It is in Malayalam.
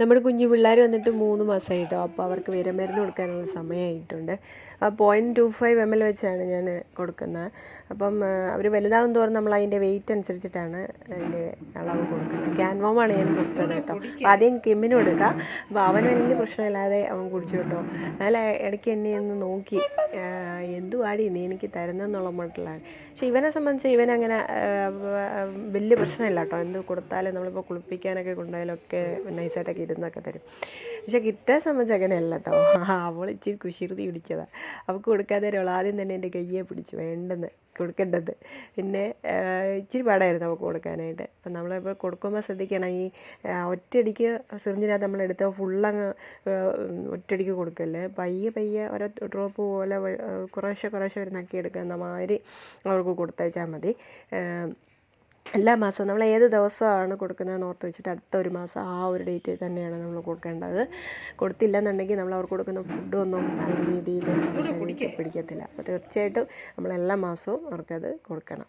നമ്മുടെ കുഞ്ഞു പിള്ളേർ വന്നിട്ട് മൂന്ന് മാസമായിട്ടോ. അപ്പോൾ അവർക്ക് വിരമരുന്ന് കൊടുക്കാനുള്ള സമയമായിട്ടുണ്ട്. Point two five M L വെച്ചാണ് ഞാൻ കൊടുക്കുന്നത്. അപ്പം അവർ വലുതാവും തോറും നമ്മൾ അതിന്റെ വെയിറ്റ് അനുസരിച്ചിട്ടാണ് അതിന്റെ അളവ് കൊടുക്കുന്നത്. ക്യാൻവോമാണ് ഞാൻ കൊടുത്തത് കേട്ടോ. അപ്പോൾ ആദ്യം കിമ്മിന് കൊടുക്കുക. അപ്പോൾ അവൻ വലിയ പ്രശ്നമില്ലാതെ അവൻ കുടിച്ചു കേട്ടോ. എന്നാൽ ഇടയ്ക്ക് എന്നെ ഒന്ന് നോക്കി എന്തു എന്തുവാടി നീ എനിക്ക് തരുന്നെന്നുള്ള മട്ടിലാണ്. പക്ഷേ ഇവനെ സംബന്ധിച്ച് ഇവനങ്ങനെ വലിയ പ്രശ്നമില്ല കേട്ടോ. എന്ത് കൊടുത്താലും നമ്മളിപ്പോൾ കുളിപ്പിക്കാനൊക്കെ കൊണ്ടുപോയാലൊക്കെ നൈസായിട്ടൊക്കെ ഇരുന്നൊക്കെ തരും. പക്ഷെ കിട്ടാൻ സംബന്ധിച്ച് അങ്ങനെയല്ല കേട്ടോ അവൾ ഇച്ചിരി കുശിർതി പിടിച്ചതാണ് അവൾക്ക് കൊടുക്കാതെ അവൾ ആദ്യം തന്നെ എന്റെ കയ്യെ പിടിച്ചു. വേണ്ടെന്ന് കൊടുക്കേണ്ടത്. പിന്നെ ഇച്ചിരി പാടായിരുന്നു അവൾക്ക് കൊടുക്കാനായിട്ട്. അപ്പം നമ്മളിപ്പോൾ കൊടുക്കുമ്പോൾ ശ്രദ്ധിക്കണം. ഈ ഒറ്റയടിക്ക് സിറിഞ്ചിനകത്ത് നമ്മളെടുത്ത് ഫുള്ളങ്ങ് ഒറ്റയടിക്ക് കൊടുക്കല്ലേ? പയ്യെ പയ്യെ ഓരോ ഡ്രോപ്പ് പോലെ കുറേശ്ശെ കുറേശ്ശെ ഒരു നക്കി എടുക്കുന്ന മാതിരി അവർക്ക് കൊടുത്തയച്ചാൽ മതി. എല്ലാ മാസവും നമ്മൾ ഏത് ദിവസമാണ് കൊടുക്കുന്നതെന്ന് ഓർത്ത് വെച്ചിട്ട് അടുത്ത ഒരു മാസം ആ ഒരു ഡേറ്റിൽ തന്നെയാണ് നമ്മൾ കൊടുക്കേണ്ടത്. കൊടുത്തില്ല എന്നുണ്ടെങ്കിൽ നമ്മൾ അവർക്ക് കൊടുക്കുന്ന ഫുഡൊന്നും നല്ല രീതിയിൽ പിടിക്കത്തില്ല. അപ്പോൾ തീർച്ചയായിട്ടും നമ്മൾ എല്ലാ മാസവും അവർക്കത് കൊടുക്കണം.